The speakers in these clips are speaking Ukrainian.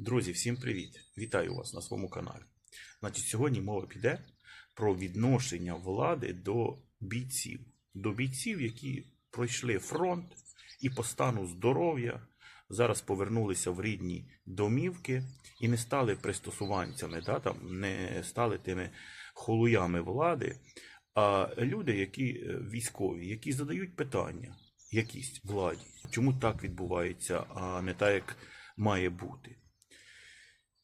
Друзі, всім привіт! Вітаю вас на своєму каналі. Значить, сьогодні мова піде про відношення влади до бійців, до бійців, які пройшли фронт і по стану здоров'я зараз повернулися в рідні домівки і не стали пристосуванцями, да, там, не стали тими холуями влади, а люди, які е, військові, які задають питання якісь владі, чому так відбувається, а не так, як має бути.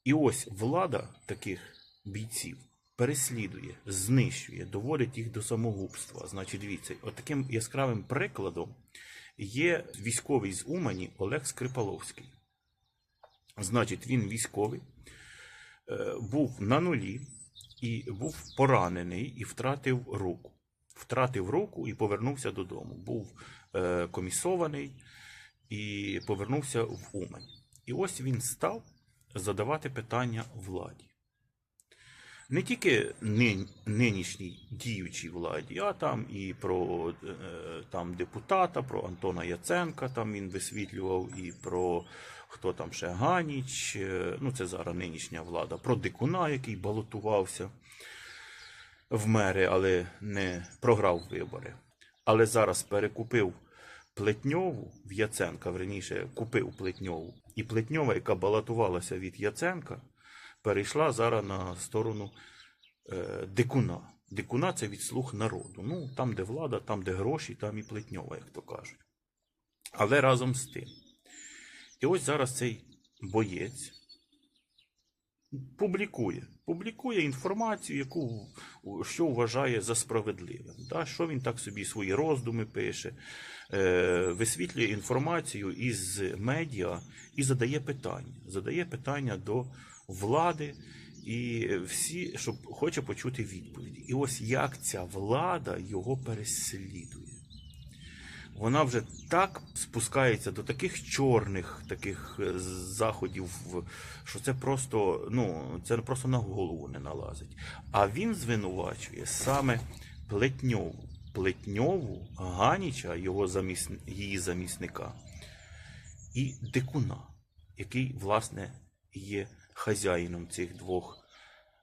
І ось влада таких бійців переслідує, знищує, доводить їх до самогубства. Значить, дивіться, от таким яскравим прикладом є військовий з Умані Олег Скрипаловський. Значить, він військовий, е, був на нулі і був поранений і втратив руку. Втратив руку і повернувся додому. Був е, комісований і повернувся в Умань. І ось він став задавати питання владі. Не тільки нинішній діючій владі, а там і про е, там, депутата, про Антона Яценка там він висвітлював, і про хто там ще Ганіч, е, ну це зараз нинішня влада, про Дикуна, який балотувався в мери, але не програв вибори. Але зараз перекупив Плетньову в Яценка, верніше купив Плетньову. І Плетньова, яка балотувалася від Яценка, перейшла зараз на сторону е, Дикуна. Дикуна це від слуг народу. Ну, там, де влада, там, де гроші, там і Плетньова, як то кажуть. Але разом з тим. І ось зараз цей боєць публікує. Публікує інформацію, яку що вважає за справедливим. Да? Що він так собі свої роздуми пише, е, висвітлює інформацію із медіа і задає питання. Задає питання до влади і всі, щоб хоче почути відповіді. І ось як ця влада його переслідує. Вона вже так спускається до таких чорних таких е, заходів, що це просто, ну, це просто на голову не налазить. А він звинувачує саме Плетньову. Плетньову, Ганіча, його заміс... її замісника, і Дикуна, який, власне, є хазяїном цих двох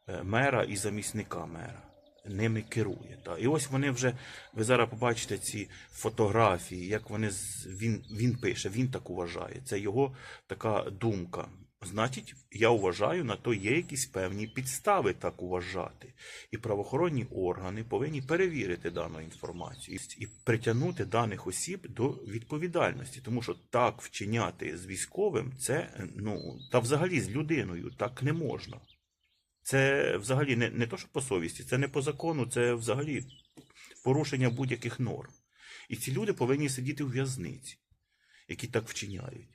е, мера і замісника мера. Ними керує. Та. І ось вони вже, ви зараз побачите ці фотографії, як вони він, він пише, він так вважає. Це його така думка. Значить, я вважаю, на то є якісь певні підстави так вважати. І правоохоронні органи повинні перевірити дану інформацію і притягнути даних осіб до відповідальності. Тому що так вчиняти з військовим, це ну та взагалі з людиною так не можна. Це взагалі не, не то, що по совісті, це не по закону, це взагалі порушення будь-яких норм. І ці люди повинні сидіти у в'язниці, які так вчиняють.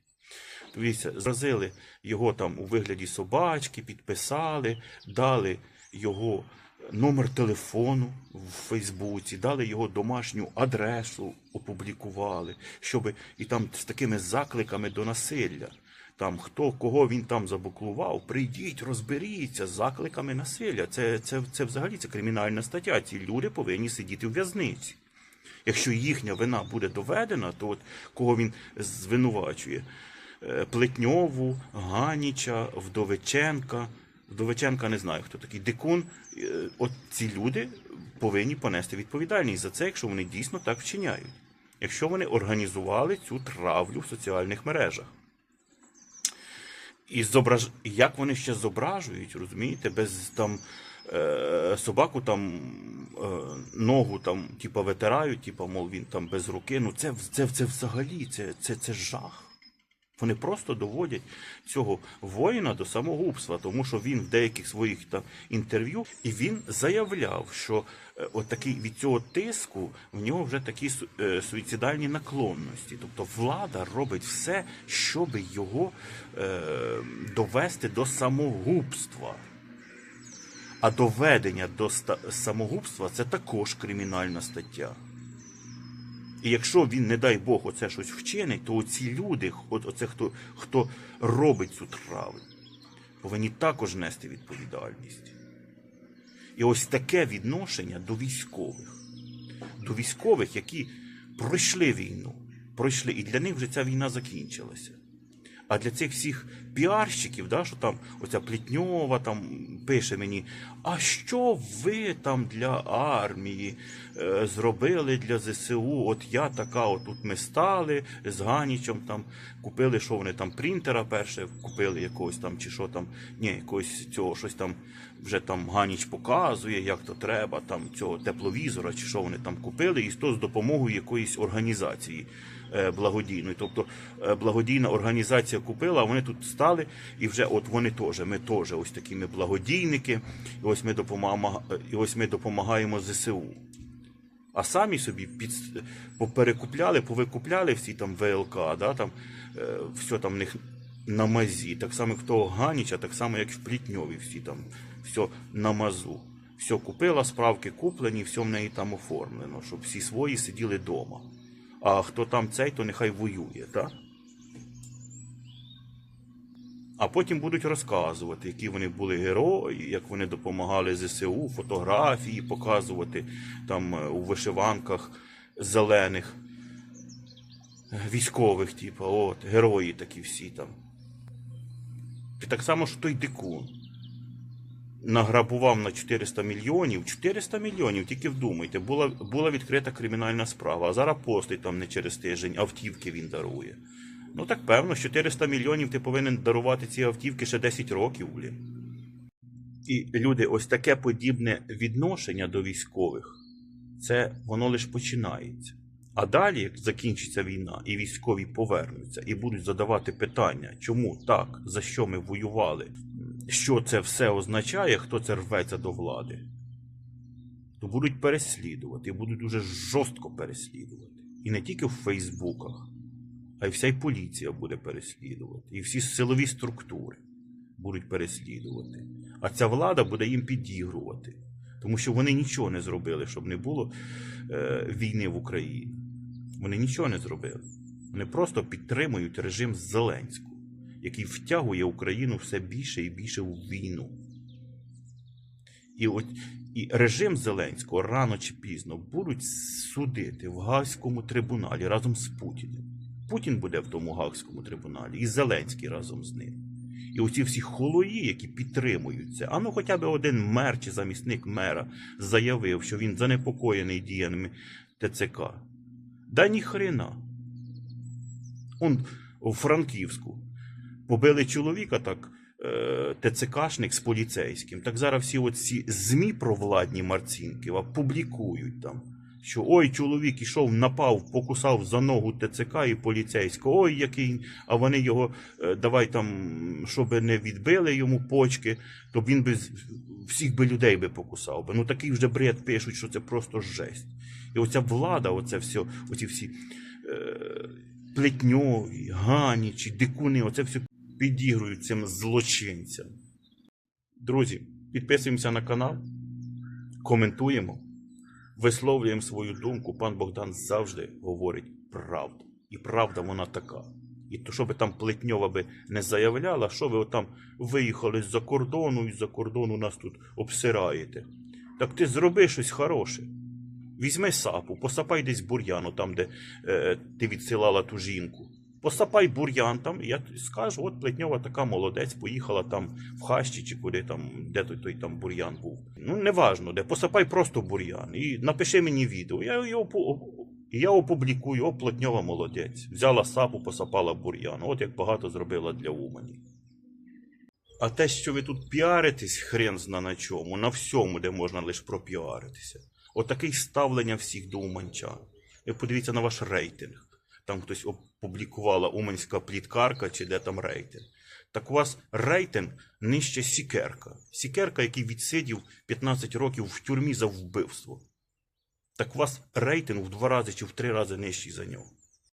Дивіться, зразили його там у вигляді собачки, підписали, дали його номер телефону в Фейсбуці, дали його домашню адресу, опублікували, щоб і там з такими закликами до насилля. Там хто кого він там забуклував, прийдіть, розберіться з закликами насилля. Це, це, це взагалі це кримінальна стаття. Ці люди повинні сидіти в в'язниці. Якщо їхня вина буде доведена, то от кого він звинувачує? Е, Плетньову, Ганіча, Вдовиченка. Вдовиченка не знаю, хто такий. Дикун. Е, От ці люди повинні понести відповідальність за це, якщо вони дійсно так вчиняють. Якщо вони організували цю травлю в соціальних мережах. І зображ... як вони ще зображують, розумієте, без там е... собаку там е... ногу там, типа, витирають, типа, мов він там без руки. Ну це, це, це взагалі це, це, це жах. Вони просто доводять цього воїна до самогубства, тому що він в деяких своїх там інтерв'ю і він заявляв, що е, от такий від цього тиску в нього вже такі е, суїцидальні наклонності. Тобто влада робить все, щоб його е, довести до самогубства. А доведення до самогубства це також кримінальна стаття. І якщо він, не дай Бог, оце щось вчинить, то оці люди, от оце хто, хто робить цю травлю, повинні також нести відповідальність. І ось таке відношення до військових, до військових, які пройшли війну, пройшли, і для них вже ця війна закінчилася. А для цих всіх піарщиків, да, що там оця Плітньова там пише мені, а що ви там для армії е, зробили для ЗСУ? От я така, от тут ми стали з Ганічем там, купили, що вони там принтера перше, купили якогось там, чи що там, ні, якогось цього щось там вже там Ганіч показує, як то треба, там цього тепловізора, чи що вони там купили, і то з допомогою якоїсь організації е, благодійної. Тобто е, благодійна організація купила, вони тут стали, і вже от вони теж, ми теж ось такі ми благодійники, і ось ми і ось ми допомагаємо ЗСУ. А самі собі під, поперекупляли, повикупляли всі там ВЛК, да, там, е, все там в них на мазі. Так само як в того Ганіча, так само як в Плітньові всі там, все на мазу. Все купила, справки куплені, все в неї там оформлено, щоб всі свої сиділи вдома. А хто там цей, то нехай воює, так? А потім будуть розказувати, які вони були герої, як вони допомагали ЗСУ, фотографії показувати там е, у вишиванках зелених військових, типу, от, герої такі всі там. І так само, що той дикун награбував на 400 мільйонів. 400 мільйонів, тільки вдумайте, була, була відкрита кримінальна справа, а зараз постить там не через тиждень, автівки він дарує. Ну так певно, 400 мільйонів ти повинен дарувати ці автівки ще 10 років, блін. І люди, ось таке подібне відношення до військових, це воно лише починається. А далі, як закінчиться війна, і військові повернуться і будуть задавати питання, чому так, за що ми воювали, що це все означає, хто це рветься до влади, то будуть переслідувати, і будуть дуже жорстко переслідувати. І не тільки в Фейсбуках, а й вся й поліція буде переслідувати, і всі силові структури будуть переслідувати. А ця влада буде їм підігрувати, тому що вони нічого не зробили, щоб не було е, війни в Україні. Вони нічого не зробили. Вони просто підтримують режим Зеленського, який втягує Україну все більше і більше у війну. І, от, і режим Зеленського рано чи пізно будуть судити в Гаагському трибуналі разом з Путіним. Путін буде в тому Гаагському трибуналі, і Зеленський разом з ним. І оці всі холої, які підтримують це, а ну хоча б один мер чи замісник мера заявив, що він занепокоєний діями ТЦК. Да ніхрена. Он у Франківську побили чоловіка так. е, ТЦКшник з поліцейським. Так зараз всі оці ЗМІ провладні Марцінківа публікують там, що ой, чоловік ішов, напав, покусав за ногу ТЦК і поліцейського, ой, який, а вони його, е, давай там, щоб не відбили йому почки, то він би всіх би людей би покусав. Ну такий вже бред пишуть, що це просто жесть. І оця влада, оце все, оці всі е, плетньові, ганічі, дикуни, оце все підігрують цим злочинцям. Друзі, підписуємося на канал, коментуємо, висловлюємо свою думку. Пан Богдан завжди говорить правду. І правда вона така. І то, що би там Плетньова би не заявляла, що ви там виїхали з-за кордону і з-за кордону нас тут обсираєте. Так ти зроби щось хороше. Візьми сапу, посапай десь бур'яну, там, де е, ти відсилала ту жінку. Посапай бур'ян там, і я скажу, от Плетньова така молодець, поїхала там в хащі чи куди там, де той, той там бур'ян був. Ну, неважно, де, посапай просто бур'ян. І напиши мені відео. Я його я опублікую, о, Плетньова молодець. Взяла сапу, посапала бур'ян. От як багато зробила для Умані. А те, що ви тут піаритесь, хрен зна на чому, на всьому, де можна лише пропіаритися. Отаке ставлення всіх до уманчан. Ви подивіться на ваш рейтинг. Там хтось опублікувала уманська пліткарка чи де там рейтинг. Так у вас рейтинг нижче Сікерка. Сікерка, який відсидів 15 років в тюрмі за вбивство. Так у вас рейтинг в два рази чи в три рази нижчий за нього.